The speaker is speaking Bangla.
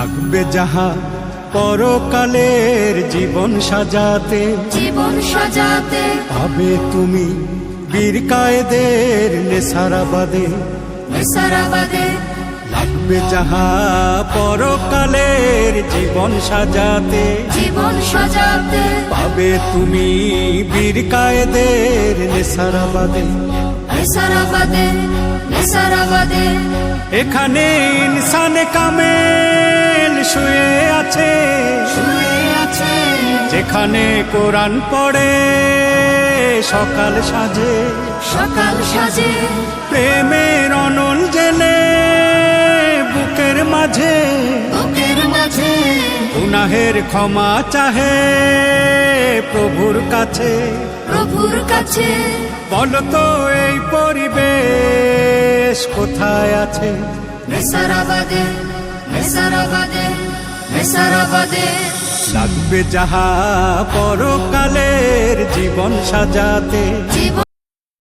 লাগবে যাহা পরকালের জীবন সাজাতে। জীবন সাজাতে। পাবে তুমি বীর কায়েদের নেসারাবাদে নেসারাবাদে লাগবে যাহা পরকালের জীবন সাজাতে। জীবন সাজাতে। পাবে তুমি বীর কায়েদের নেসারাবাদে নেসারাবাদে নেসারাবাদে এখানে ইনসান কামেল শুয়ে আছে। যেখানে কোরআন পড়ে সকাল সাজে। সকাল সাজে। প্রেমের অনল জেলে বুকের মাঝে। বুকের মাঝে। গুনাহের ক্ষমা চাহে প্রভুর কাছে। প্রভুর কাছে। বলতো এই পরিবেশ কোথায় আছে? নেসারাবাদে নেসারাবাদে। লাগবে যাহা পরকালের জীবন সাজাতে।